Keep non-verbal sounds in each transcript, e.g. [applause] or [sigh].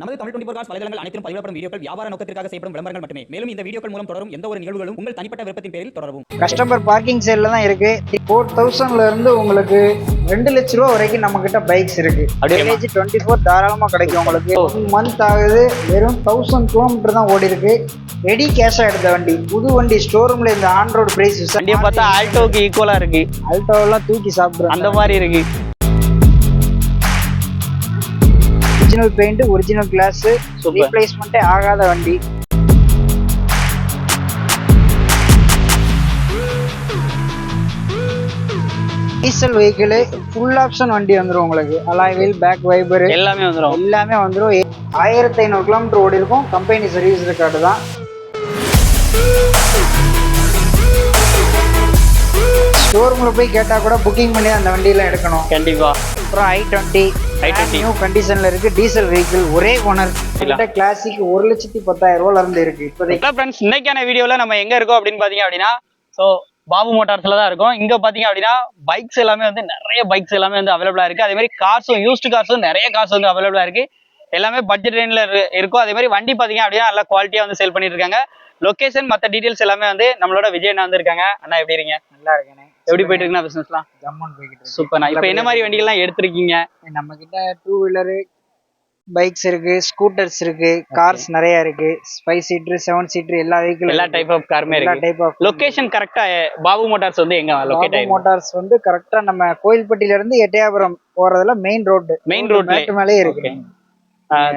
நமது Tamil twenty cos வலைதளங்கள் அனைத்தும் பதிவிடப்படும் வீடியோக்கள் வியாபார நோக்கத்திற்காக செய்யப்படும் விளம்பரங்கள் மட்டுமே. மேலும் இந்த வீடியோக்கள் மூலம் தொடரும் எந்த ஒரு நிகழ்வுகளும் உங்கள் தனிப்பட்ட விருப்பத்தின் பேரில் தொடரவும். கஸ்டமர் பார்க்கிங் சைடில் தான் இருக்கு. ஃபோர் தௌசண்ட்ல இருந்து உங்களுக்கு ரெண்டு லட்ச ரூபா வரைக்கும் நம்ம கிட்ட பைக்ஸ் இருக்கு. அப்படியா? மைலேஜ் டுவெண்ட்டி ஃபோர் தாராளமாக கிடைக்கும் உங்களுக்கு. ஒன் மந்த் ஆகுது. வெறும் தௌசண்ட் கிலோமீட்டர் தான் ஓடி இருக்கு ரெடி கேஷாக எடுத்த வண்டி. புது வண்டி ஸ்டோரூம்ல இந்த ஆன் ரோடு பிரைஸ் வண்டியை பார்த்தா ஆல்டோக்கு ஈக்குவலா இருக்கு. அல்டோவெல்லாம் தூக்கி சாப்பிடுறாங்க. அந்த மாதிரி இருக்கு. Original paint original glass. ரீப்ளேஸ்மெண்ட்டே ஆகாத வண்டி. டீசல் வெஹிக்கிள் ஃபுல் ஆப்ஷன் வண்டி வந்துடும் உங்களுக்கு. அலாய் வீல் பேக் வைபர் எல்லாமே வந்துடும் எல்லாமே வந்துடும் ஆயிரத்தி ஐநூறு கிலோமீட்டர் ஓடி இருக்கும். கம்பெனி சர்வீஸ் ரெக்கார்டு தான். ஷோரூமில் போய் கேட்டால் கூட புக்கிங் பண்ணி அந்த வண்டியெல்லாம் எடுக்கணும். கண்டிப்பா. அப்புறம் ஐ டுவெண்ட்டி i20. நியூ கண்டிஷன்ல இருக்கு. டீசல் வெஹிக்கிள் ஒரே ஓனர் கிளாசிக் ஒரு லட்சத்தி பத்தாயிரம் ரூபாயில இருந்து இருக்கு இப்போதைக்கு. ஃப்ரெண்ட்ஸ் இன்னைக்கான வீடியோல நம்ம எங்க இருக்கோம் அப்படின்னு பாத்தீங்க அப்படின்னா ஸோ பாபு மோட்டார்ஸ்ல தான் இருக்கும். இங்க பாத்தீங்க அப்படின்னா பைக்ஸ் எல்லாமே வந்து நிறைய பைக்ஸ் எல்லாமே வந்து அவைலபிளா இருக்கு. அதே மாதிரி கார்ஸும் யூஸ்டு கார்ஸும் நிறைய கார்ஸ் வந்து அவைலபிளா இருக்கு. எல்லாமே பட்ஜெட் ரேஞ்சில் இருக்கும். அதே மாதிரி வண்டி பாத்தீங்க அப்படின்னா நல்லா குவாலிட்டியா வந்து சேல் பண்ணிட்டு இருக்காங்க. லொகேஷன் மத்த டீடைல்ஸ் எல்லாமே வந்து நம்மளோட விஜய் அண்ணா வந்து இருக்காங்க. அண்ணா எப்படி இருக்கீங்க? நல்லா இருக்கேனே. எப்படி போயிட்டு இருக்குண்ணா பிசினஸ்லாம் ஜம்முன்னு போய்கிட்டு சூப்பர்ண்ணா இப்போ என்ன மாதிரி வண்டிகள்லாம் எடுத்திருக்கீங்க? நம்ம கிட்ட டூ வீலரு பைக்ஸ் இருக்கு ஸ்கூட்டர்ஸ் இருக்கு கார்ஸ் நிறைய இருக்கு. ஃபைவ் சீட்டர் செவன் சீட்டர் எல்லா வெஹிக்கிள் எல்லா டைப் ஆஃப் காருமே இருக்கு. டைப் ஆஃப் லொகேஷன் கரெக்டா பாபு மோட்டார்ஸ் வந்து எங்க லொகேட் ஆயிருக்கு மோட்டார்ஸ் வந்து கரெக்டா நம்ம கோயில்பட்டியில இருந்து எட்டயாபுரம் போறதுல மெயின் ரோடு மெயின் மேட்டு மேலே இருக்கு.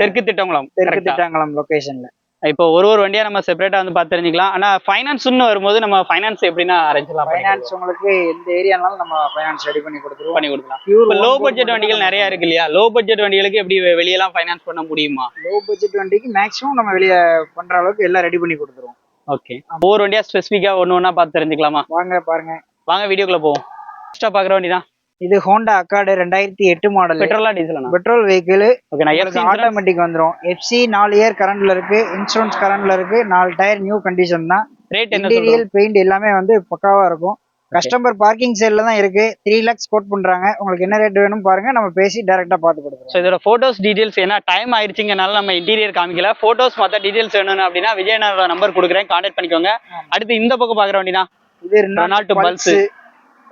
தெற்கு திட்டங்குளம் தெற்கு? திட்டாங்குளம் லொகேஷன்ல இப்போ ஒரு ஒரு வண்டியா நம்ம செப்பரேட்டா வந்து பார்த்து தெரிஞ்சுக்கலாம் ஆனா ஃபைனான்ஸ்னு வரும்போது நம்ம ஃபைனான்ஸ் எப்படின்னா அரேஞ்ச் பண்ணலாம் ஃபைனான்ஸ் உங்களுக்கு எந்த ஏரியானாலும் நம்ம ஃபைனான்ஸ் ரெடி பண்ணி கொடுத்துருவோம். பண்ணி கொடுக்கலாம். இப்போ லோ பட்ஜெட் வண்டிகள் நிறைய இருக்கு இல்லையா? லோ பட்ஜெட் வண்டிகளுக்கு எப்படி வெளியெல்லாம் ஃபைனான்ஸ் பண்ண முடியுமா? லோ பட்ஜெட் வண்டிக்கு மேக்ஸிமம் நம்ம வெளியே பண்ற அளவுக்கு எல்லாம் ரெடி பண்ணி கொடுத்துருவோம். ஓகே ஒவ்வொரு வண்டியா ஸ்பெசிஃபிக்கா ஒன்று ஒன்றா பார்த்து தெரிஞ்சுக்கலாமா? வாங்க பாருங்க. வாங்க வீடியோக்குள்ள போவோம். ஃபர்ஸ்டா பார்க்குற வண்டி தான் இது ஹோண்டா அக்காடு ரெண்டாயிரத்தி எட்டு மாடல் பெட்ரோலா டீசலா? பெட்ரோல் வெஹிக்கிள் ஆட்டோமேட்டிக் வந்துரும். எஃப்சி நாலு இயர் கரண்ட்ல இருக்கு. இன்சூரன்ஸ் கரண்ட்ல இருக்கு. நாலு டயர் நியூ கண்டிஷன் தான். ரேட் இன்டீரியல் பெயிண்ட் எல்லாமே வந்து பக்காவா இருக்கும். கஸ்டமர் பார்க்கிங் சைடில் தான் இருக்கு. த்ரீ லேக்ஸ் கோட் பண்றாங்க. உங்களுக்கு என்ன ரேட் வேணும் பாருங்க. நம்ம பேசி டைரக்டா பார்த்து கொடுக்குறோம் ஸோ இதோட ஃபோட்டோஸ் டீடைல்ஸ் ஏன்னா டைம் ஆயிடுச்சுங்கனால நம்ம இன்டீரியர் காமிக்கல. ஃபோட்டோஸ் மற்ற டீடைல்ஸ் வேணும் அப்படின்னா விஜயனோட நம்பர் கொடுக்குறேன். கான்டாக்ட் பண்ணிக்கோங்க. அடுத்து இந்த பக்கம் பார்க்குற வண்டினா? இது ரெனால்ட். பல்ஸ்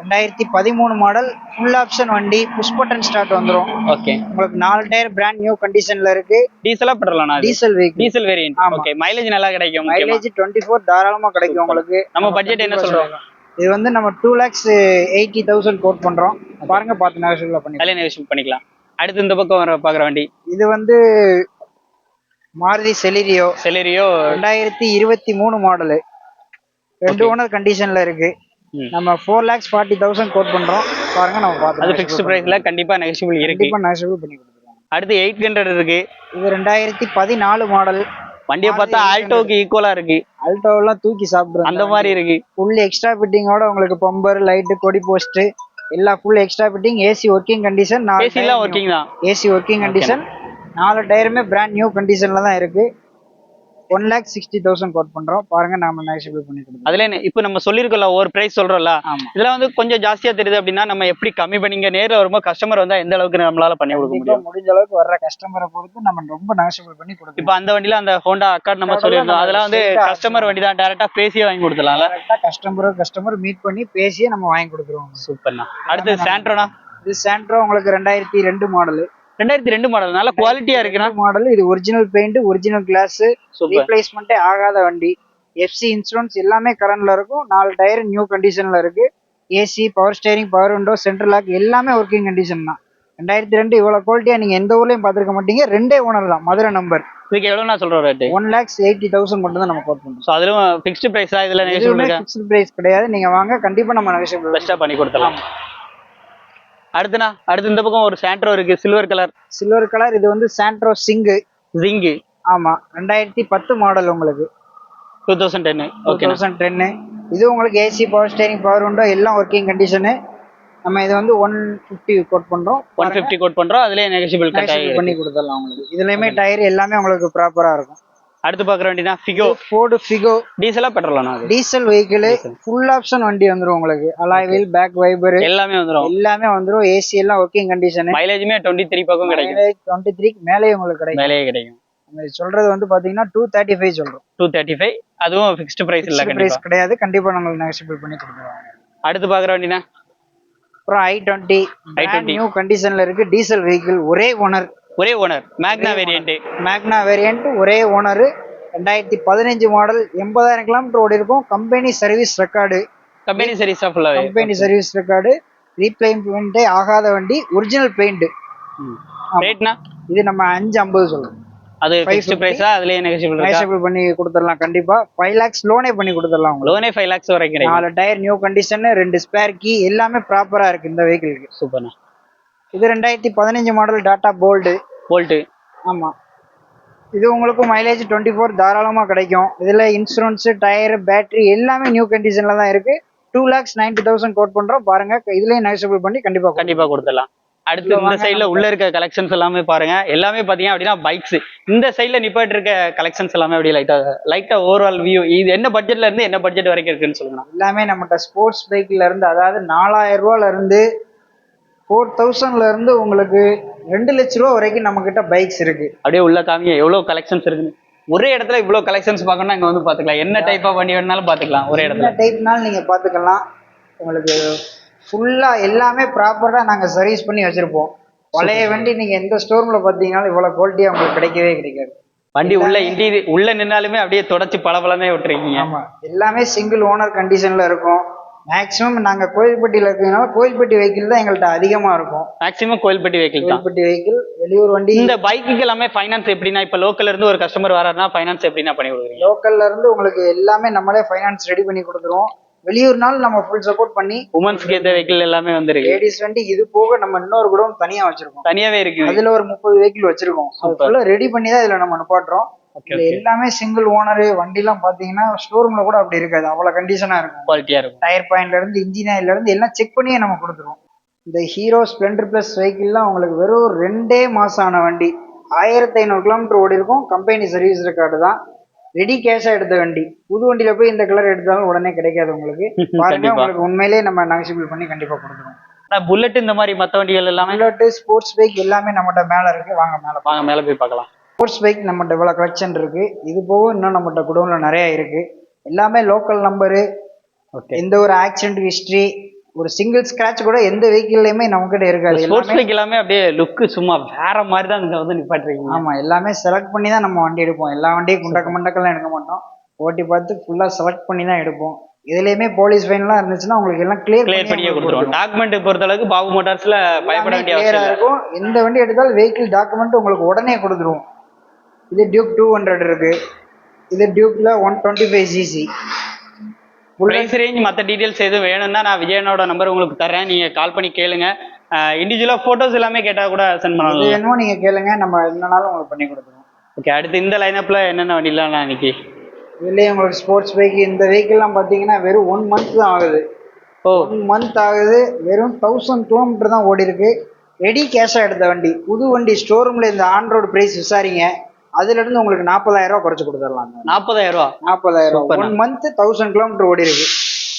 ரெண்டாயிரத்தி பதிமூணு மாடல் ஃபுல் ஆப்ஷன் வண்டி புஷ் பட்டன் ஸ்டார்ட் வந்துரும். ஓகே உங்களுக்கு நாலு டயர் பிராண்ட் நியூ கண்டிஷன்ல இருக்கு. டீசலா பெட்ரோலானா diesel vehicle diesel variant. Okay mileage நல்லா கிடைக்கும். மைலேஜ் டுவெண்ட்டி ஃபோர் தாராளமா கிடைக்கும் உங்களுக்கு. நம்ம பட்ஜெட் என்ன சொல்றோம்? இது வந்து நம்ம two lakhs eighty thousand quote பண்றோம். பாருங்க பார்த்து நெகோஷியபிள் பண்ணி அதிலே நெகோஷியேட் பண்ணிக்கலாம். அடுத்து இந்த பக்கம் வர பாக்குற வண்டி. இது வந்து மாருதி செலிரியோ செலரியோ ரெண்டாயிரத்தி இருபத்தி மூணு மாடலு ரெண்டு ஓனர் கண்டிஷன்ல இருக்கு. நம்ம four lakhs forty thousand quote பண்றோம். பாருங்க நம்ம பார்த்து அது ஃபிக்ஸ்ட் பிரைஸ்ல கண்டிப்பா நெகோஷியபிள் இருக்கு. கண்டிப்பா நெகோஷியபிள் பண்ணி கொடுத்துருவோம் அடுத்து எயிட் ஹண்ட்ரட் இருக்கு. இது ரெண்டாயிரத்தி பதினாலு மாடல் வண்டியை பார்த்தா ஆல்டோக்கு ஈக்குவலா இருக்கு. அல்டோவெல்லாம் தூக்கி சாப்பிடுறோம் அந்த மாதிரி இருக்கு. ஃபுல் எக்ஸ்ட்ரா ஃபிட்டிங்கோட உங்களுக்கு பம்பர் லைட்டு கொடி போஸ்ட் எல்லா full extra fitting AC working condition AC working தான். ஏசி ஒர்க்கிங் கண்டிஷன் நாலு டயருமே பிராண்ட் நியூ கண்டிஷன்ல தான் இருக்கு. One lakh sixty thousand quote பண்றோம். பாருங்க நாம நெகோஷியபிள் பண்ணி கொடுக்குறோம் அதுல இப்போ நம்ம சொல்லிருக்கோம்ல ஒரு பிரைஸ் சொல்றோம்ல இதெல்லாம் வந்து கொஞ்சம் ஜாஸ்தியா தெரியுது அப்படின்னா நம்ம எப்படி கம்மி பண்ணிங்க நேர்ல வரும்போது கஸ்டமர் வந்தா எந்த அளவுக்கு நம்மளால பண்ணி கொடுக்க முடியும்? முடிஞ்ச அளவுக்கு வர்ற கஸ்டமரை பொறுத்து நம்ம ரொம்ப நெகோஷியபிள் பண்ணி கொடுக்கணும். இப்போ அந்த வண்டியில அந்த ஹோண்டா அக்கார்ட் நம்ம சொல்லியிருந்தோம். நம்ம அதெல்லாம் வந்து கஸ்டமர் வண்டி தான் டேரக்டா பேசியே வாங்கி கொடுத்துலாம்ல கஸ்டமர் கஸ்டமர் மீட் பண்ணி பேசியே நம்ம வாங்கி கொடுக்குறோம் சூப்பர்ண்ணா அடுத்து சாண்ட்ரோனா இது சாண்ட்ரோ உங்களுக்கு ரெண்டாயிரத்தி ரெண்டு மாடல் ரெண்டாயிரத்தி ரெண்டு மாடல் நல்ல குவாலிட்டியா இருக்குண்ணா. மாடல் இது ஒரிஜினல் பெயிண்ட் ஒரிஜினல் கிளாஸ் ரீப்ளேஸ்மெண்ட்டே ஆகாத வண்டி. எஃப்சி இன்சூரன்ஸ் எல்லாமே கரண்ட்ல இருக்கும். நாலு டயர் நியூ கண்டிஷன்ல இருக்கு. AC power steering power window central lock எல்லாமே ஒர்க்கிங் கண்டிஷன் தான். ரெண்டாயிரத்தி ரெண்டு இவ்வளவு குவாலிட்டியா நீங்க எந்த ஊர்லயும் பார்த்திருக்க மாட்டீங்க. ரெண்டே ஓனர் தான். மதுரை நம்பர் இதுக்கு எவ்வளவு நான் சொல்றேன் rate one lakhs eighty thousand மட்டும் தான் நம்ம கோட் பண்றோம். ஸோ அதுலயும் ஃபிக்ஸ்டு பிரைஸ் இதுல நெகோஷியபிள் ஃபிக்ஸ்ட் பிரைஸ் கிடையாது. நீங்க வாங்க கண்டிப்பா நம்ம நெகோஷியபிள் பெஸ்டா பண்ணி கொடுத்துலாம் அடுத்துண்ணா அடுத்து இந்த பக்கம் ஒரு சாண்ட்ரோ இருக்கு சில்வர் கலர் சில்வர் கலர் இது வந்து சாண்ட்ரோ சிங்கு ஜிங்கு ஆமா ரெண்டாயிரத்தி பத்து மாடல் உங்களுக்கு. Two thousand ten two okay thousand டென்னு இது உங்களுக்கு AC power steering power window எல்லாம் ஒர்க்கிங் கண்டிஷனு நம்ம இது வந்து ஒன் ஃபிஃப்டி கோட் பண்றோம். ஒன் ஃபிஃப்டி கோட் பண்றோம் அதுலயே Negotiable பண்ணி கொடுத்துடலாம் உங்களுக்கு. இதுலயுமே டயர் எல்லாமே உங்களுக்கு ப்ராப்பரா இருக்கும். அடுத்து பாக்குற வண்டினா ஃபிகோ ஃபோர்டு ஃபிகோ டீசலா பெட்ரோலானா அது? டீசல் வெஹிக்கிள் ஃபுல் ஆப்ஷன் வண்டி வந்துரும் உங்களுக்கு. அலாய் வீல் பேக் வைபர் எல்லாமே வந்துரும். எல்லாமே வந்துரும். ஏசி எல்லாம் ஒர்க்கிங் கண்டிஷன் மைலேஜுமே டுவெண்ட்டி த்ரீ பக்கம் கிடைக்கும். டுவெண்ட்டி த்ரீக்கு மேலேயே உங்களுக்கு கிடைக்கும். மேலேயே கிடைக்கும். சொல்றது வந்து பாத்தீங்கன்னா டூ தேர்ட்டி ஃபைவ் சொல்றோம். டூ தேர்ட்டி ஃபைவ் அதுவும் ஃபிக்ஸ்டு பிரைஸ் இல்ல கண்டிப்பா. பிரைஸ் கிடையாது. கண்டிப்பா நம்ம நெகோஷியபிள் பண்ணி கொடுத்துருவாங்க அடுத்து பாக்குற வண்டினா? அப்புறம் ஐ டுவெண்ட்டி i20. நியூ கண்டிஷன்ல இருக்கு. டீசல் வெஹிக்கிள் ஒரே ஓனர் ஒரே owner. Magna variant Magna variant ஒரே ஓனர். ரெண்டாயிரத்தி பதினஞ்சு மாடல் எண்பதாயிரம் கிலோமீட்டர் ஓடி இருக்கும். கம்பெனி சர்வீஸ் ரெக்கார்டு கம்பெனி சர்வீஸா ஃபுல்லாவே கம்பெனி சர்வீஸ் ரெக்கார்டு ரீப்ளைமெண்ட்டே ஆகாத வண்டி ஒரிஜினல் பெயிண்ட் ரேட்னா இது நம்ம அஞ்சு ஐம்பது சொல்றோம் அது ஃபிக்ஸ்டு பிரைஸா அதுலயே நெகோஷியபிள் நெகோஷியபிள் பண்ணி கொடுத்துடலாம் கண்டிப்பா. ஃபைவ் லேக்ஸ் லோனே பண்ணி கொடுத்துடலாம் உங்களுக்கு. லோனே ஃபைவ் லேக்ஸ் வரைக்கும் நாலு டயர் நியூ கண்டிஷன் ரெண்டு ஸ்பேர் கீ எல்லாமே ப்ராப்பரா இருக்கு இந்த வெஹிக்கிளுக்கு சூப்பர்ண்ணா இது ரெண்டாயிரத்தி பதினஞ்சு மாடல் டாடா போல்டு போல்ட்டு ஆமா. இது உங்களுக்கு மைலேஜ் டுவெண்ட்டி ஃபோர் தாராளமாக கிடைக்கும். இதில் இன்சூரன்ஸு டயரு பேட்டரி எல்லாமே நியூ கண்டிஷனில் தான் இருக்கு. Two lakhs ninety thousand quote பண்ணுறோம் பாருங்க இதுலேயும் நெகோஷியபிள் பண்ணி கண்டிப்பாக கண்டிப்பா கொடுத்துடலாம். அடுத்து இந்த சைடுல உள்ள இருக்க கலெக்ஷன்ஸ் எல்லாமே பாருங்க. எல்லாமே பாத்தீங்க அப்படின்னா பைக்ஸ் இந்த சைடுல நிப்பாட்டு இருக்க கலெக்ஷன்ஸ் எல்லாமே அப்படியே லைட்டா லைட்டா ஓவரால் வியூ இது என்ன பட்ஜெட்ல இருந்து என்ன பட்ஜெட் வரைக்கும் இருக்குன்னு சொல்லுங்க. எல்லாமே நம்மகிட்ட ஸ்போர்ட்ஸ் பைக்ல இருந்து அதாவது நாலாயிரம் ரூபால இருந்து ஃபோர் தௌசண்ட்ல இருந்து உங்களுக்கு ரெண்டு லட்ச ரூபா வரைக்கும் நம்ம கிட்ட பைக்ஸ் இருக்கு. அப்படியே உள்ள காமிங்க எவ்வளவு கலெக்ஷன்ஸ் இருக்குன்னு. ஒரே இடத்துல இவ்வளவு கலெக்ஷன்ஸ் பார்க்கணும்னா இங்க வந்து பாத்துக்கலாம் என்ன டைப் ஆஃப் வண்டி வேணாலும் பாத்துக்கலாம் ஒரே இடத்துல. டைப்னாலும் நீங்க பாத்துக்கலாம் உங்களுக்கு ஃபுல்லா எல்லாமே ப்ராப்பரா நாங்க சர்வீஸ் பண்ணி வச்சிருப்போம். பழைய வண்டி நீங்க எந்த ஸ்டோர்ல பாத்தீங்கன்னாலும் இவ்வளவு குவாலிட்டியா உங்களுக்கு கிடைக்கவே கிடைக்காது. வண்டி உள்ள இன்டீரியர் உள்ள நின்னாலுமே அப்படியே தொடச்சு பளபளமே விட்டுருக்கீங்க ஆமா எல்லாமே சிங்கிள் ஓனர் கண்டிஷன்ல இருக்கும். மேக்ஸிமம் நாங்க கோயில்பட்டியில இருக்கிறதுனால கோயில்பட்டி வெஹிக்கிள் தான் எங்கள்கிட்ட அதிகமா இருக்கும். மேக்ஸிமம் கோயில்பட்டி வெஹிக்கிள் தான். கோயில்பட்டி வெஹிக்கிள் வெளியூர் வண்டி. இந்த பைக்குக்கு எல்லாமே ஃபைனான்ஸ் எப்படின்னா இப்ப லோக்கல்ல இருந்து ஒரு கஸ்டமர் வராருன்னா ஃபைனான்ஸ் எப்படின்னா பண்ணி கொடுக்குறீங்க? லோக்கல்ல இருந்து உங்களுக்கு எல்லாமே நம்மளே ஃபைனான்ஸ் ரெடி பண்ணி கொடுத்துருவோம். வெளியூர்னால நம்ம ஃபுல் சப்போர்ட் பண்ணி உமன்ஸ்க்கு ஏற்ற வெஹிக்கிள் எல்லாமே வந்துருக்கு. லேடிஸ் வண்டி இது போக நம்ம இன்னொரு கூட தனியா வச்சிருக்கோம். தனியாவே இருக்கு. அதுல ஒரு முப்பது வெஹிக்கிள் வச்சிருக்கோம். ஃபுல்லா ரெடி பண்ணி தான் இதுல நம்ம நிப்பாட்டுறோம். இதுல எல்லாமே சிங்கிள் ஓனர் வண்டிலாம் பாத்தீங்கன்னா ஷோரூம்ல கூட அப்படி இருக்காது. அவ்வளவு கண்டிஷனா இருக்கும். குவாலிட்டியா இருக்கும். டயர் பாயிண்ட்ல இருந்து இன்ஜின் இருந்து எல்லாம் செக் பண்ணியே நம்ம கொடுத்துருவோம். இந்த ஹீரோ ஸ்ப்ளெண்டர் பிளஸ் வெஹிக்கிள்லாம் உங்களுக்கு வெறும் ரெண்டே மாசம் ஆன வண்டி. ஆயிரத்தி ஐநூறு கிலோமீட்டர் ஓடி இருக்கும். கம்பெனி சர்வீஸ் ரெக்கார்டு தான். ரெடி கேஷா எடுத்த வண்டி. புது வண்டியில போய் இந்த கலர் எடுத்தாலும் உடனே கிடைக்காது உங்களுக்கு. [laughs] பாருங்க. உங்களுக்கு உண்மையிலேயே நம்ம நெகசிபிள் பண்ணி கண்டிப்பா கொடுத்துருவோம். புல்லட் இந்த மாதிரி மத்த வண்டிகள் எல்லாமே? புல்லட்டு ஸ்போர்ட்ஸ் பைக் எல்லாமே நம்மகிட்ட மேல இருக்கு. வாங்க மேல வாங்க மேல போய் பார்க்கலாம். ஸ்போர்ட்ஸ் பைக் நம்மகிட்ட இவ்வளோ கலெக்ஷன் இருக்கு. இது போக இன்னும் நம்மகிட்ட குடோன்ல நிறைய இருக்கு. எல்லாமே லோக்கல் நம்பரு ஓகே எந்த ஒரு ஆக்சிடென்ட் ஹிஸ்டரி ஒரு சிங்கிள் ஸ்கிராட்ச் கூட எந்த வெஹிக்கிள்லயுமே நம்மகிட்ட இருக்காது. ஸ்போர்ட்ஸ் பைக் எல்லாமே அப்படியே லுக் சும்மா வேற மாதிரி தான் இங்க வந்து நிப்பாட்டுறீங்க. ஆமா எல்லாமே செலக்ட் பண்ணி தான் நம்ம வண்டி எடுப்போம். எல்லா வண்டியும் குண்டக்க மண்டக்கெல்லாம் எடுக்க மாட்டோம். ஓட்டி பார்த்து ஃபுல்லா செலக்ட் பண்ணி தான் எடுப்போம். இதுலயுமே போலீஸ் ஃபைன்லாம் இருந்துச்சுன்னா உங்களுக்கு எல்லாம் கிளியர் கிளியர் பண்ணியே கொடுத்துருவோம். டாக்குமெண்ட் பொறுத்த அளவுக்கு பாபு மோட்டார்ஸ்ல பயப்பட வேண்டிய அவசியம் இருக்கும். எந்த வண்டி எடுத்தாலும் வெஹிக்கிள் டாக்குமெண்ட் உங்களுக்கு உடனே கொடுத்துருவோம். இது டியூக் டூ ஹண்ட்ரட் இருக்கு. இது டியூக்ல one twenty five CC price range மத்த டீடைல்ஸ் எதுவும் வேணும்னா நான் விஜயனோட நம்பர் உங்களுக்கு தரேன் நீங்க கால் பண்ணி கேளுங்க. இண்டிவிஜுவலா போட்டோஸ் எல்லாமே கேட்டா கூட சென்ட் பண்ணலாம். வேணுமோ நீங்க கேளுங்க. நம்ம என்னனாலும் உங்களுக்கு பண்ணி கொடுத்துருவோம். ஓகே அடுத்து இந்த லைனப்ல என்னென்ன வண்டிலாம் நான் இன்னைக்கு? இதுலயே உங்களுக்கு ஸ்போர்ட்ஸ் பைக் இந்த வெஹிக்கிள்லாம் பார்த்தீங்கன்னா வெறும் ஒன் மந்த் தான் ஆகுது. ஓ. ஒன் மந்த் ஆகுது. வெறும் தௌசண்ட் கிலோமீட்டர் தான் ஓடி இருக்கு ரெடி கேஷாக எடுத்த வண்டி. புது வண்டி ஸ்டோரூம்ல இந்த ஆன் ரோடு பிரைஸ் விசாரிங்க. அதுல இருந்து உங்களுக்கு நாற்பதாயிரம் ரூபாய் குறைச்சு கொடுத்துடலாம் நாற்பதாயிரம் ரூபா? நாற்பதாயிரம் Super one month thousand kilometre ஓடி இருக்கு.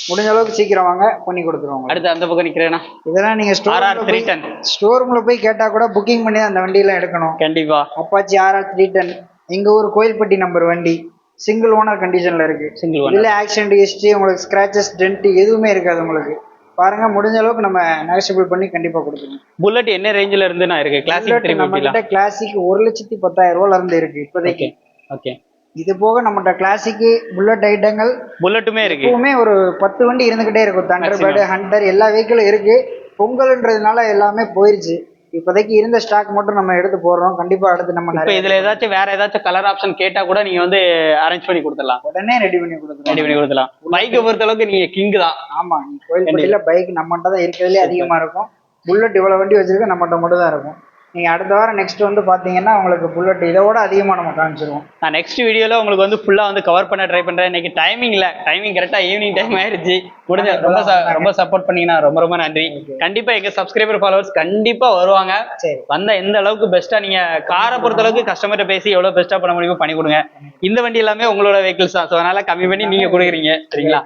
முடிஞ்ச அளவுக்கு சீக்கிரம் வாங்க பண்ணி கொடுத்துருவோம். அடுத்து அந்த பக்கம் நிக்கிறேனா? இதெல்லாம் நீங்க ஸ்டோர் த்ரீ டென் ஸ்டோரூம்ல போய் கேட்டா கூட புக்கிங் பண்ணி அந்த வண்டியெல்லாம் எடுக்கணும். கண்டிப்பா. அப்பாச்சி ஆர்ஆர் த்ரீ டென் எங்க ஊர் கோயில்பட்டி நம்பர் வண்டி. சிங்கிள் ஓனர் கண்டிஷன்ல இருக்கு. சிங்கிள் இதுல ஆக்சிடென்ட் ஹிஸ்டரி உங்களுக்கு ஸ்கிராச்சஸ் டென்ட் எதுவுமே இருக்காது உங்களுக்கு. பாருங்க முடிஞ்ச அளவுக்கு நம்ம நெகசிபிள் பண்ணி கண்டிப்பா கொடுத்துருவோம் புல்லட் என்ன ரேஞ்சில இருந்து நான் இருக்கு? கிளாசிக் த்ரீ நம்ம கிட்ட கிளாசிக் ஒரு லட்சத்தி பத்தாயிரம் ரூபாயில இருந்து இருக்கு இப்போதைக்கு. ஓகே ஓகே இது போக நம்மகிட்ட கிளாசிக் புல்லட் ஐட்டங்கள் புல்லட்டுமே இருக்கு. எப்பவுமே ஒரு பத்து வண்டி இருந்துகிட்டே இருக்கும். தண்டர் பேர்டு ஹண்டர் எல்லா வெஹிக்கிளும் இருக்கு. பொங்கல்ன்றதுனால எல்லாமே போயிருச்சு. இப்போதைக்கு இருந்த ஸ்டாக் மட்டும் நம்ம எடுத்து போடுறோம். கண்டிப்பா அடுத்து நம்ம இப்ப இதுல ஏதாச்சும் வேற ஏதாச்சும் கலர் ஆப்ஷன் கேட்டா கூட நீங்க வந்து அரேஞ்ச் பண்ணி கொடுத்துடலாம். உடனே ரெடி பண்ணி ரெடி கொடுத்துருவோம் பண்ணி கொடுத்துடலாம். பைக்கை பொறுத்த அளவுக்கு நீங்க கிங் தான். ஆமா கோயில்பட்டியில பைக் நம்மகிட்ட தான் இருக்கிறதுலே அதிகமா இருக்கும். புல்லட் இவ்வளவு வண்டி வச்சிருக்க நம்மகிட்ட மட்டும் தான் இருக்கும். நீங்கள் அடுத்த வாரம் நெக்ஸ்ட் வந்து பார்த்தீங்கன்னா உங்களுக்கு புல்லட் இதோட அதிகமாக நம்ம காமிச்சிருவோம். நான் நெக்ஸ்ட் வீடியோல உங்களுக்கு வந்து ஃபுல்லா வந்து கவர் பண்ண ட்ரை பண்றேன். இன்னைக்கு டைமிங் இல்ல. டைமிங் கரெக்டா ஈவினிங் டைம் ஆயிருச்சு. முடிஞ்ச ரொம்ப ரொம்ப சப்போர்ட் பண்ணீங்கன்னா ரொம்ப ரொம்ப நன்றி. கண்டிப்பா எங்க சப்ஸ்கிரைபர் ஃபாலோவர்ஸ் கண்டிப்பா வருவாங்க. சரி. வந்த எந்த அளவுக்கு பெஸ்ட்டா நீங்க காரை பொறுத்த அளவுக்கு கஸ்டமர்கிட்ட பேசி எவ்வளவு பெஸ்ட்டா பண்ண முடியுமோ பண்ணி கொடுங்க. இந்த வண்டி எல்லாமே உங்களோட வெஹிக்கிள்ஸ் தான். ஸோ அதனால கம்மி பண்ணி நீங்க கொடுக்குறீங்க. சரிங்களா?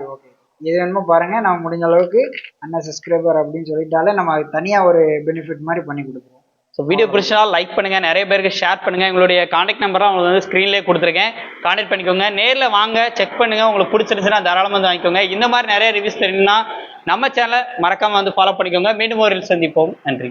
இது வேணுமோ பாருங்க. நம்ம முடிஞ்ச அளவுக்கு அண்ணன் சப்ஸ்கிரைபர் அப்படின்னு சொல்லிட்டாலே நம்ம தனியாக ஒரு பெனிஃபிட் மாதிரி பண்ணி கொடுக்குறோம் ஸோ வீடியோ பிடிச்சா லைக் பண்ணுங்க நிறைய பேருக்கு ஷேர் பண்ணுங்க. எங்களுடைய காண்டாக்ட் நம்பரும் உங்களுக்கு வந்து ஸ்க்ரீன்லேயே கொடுத்துருக்கேன். காண்டாக்ட் பண்ணிக்கோங்க. நேரில் வாங்க செக் பண்ணுங்க. உங்களுக்கு பிடிச்சிருந்துச்சுன்னா தாராளமாக வந்து வாங்கிக்கோங்க. இந்த மாதிரி நிறைய ரிவ்யூஸ் தெரியும்னா நம்ம சேனலை மறக்காம வந்து ஃபாலோ பண்ணிக்கோங்க. மீண்டும் ஒரு சந்திப்போம். நன்றி.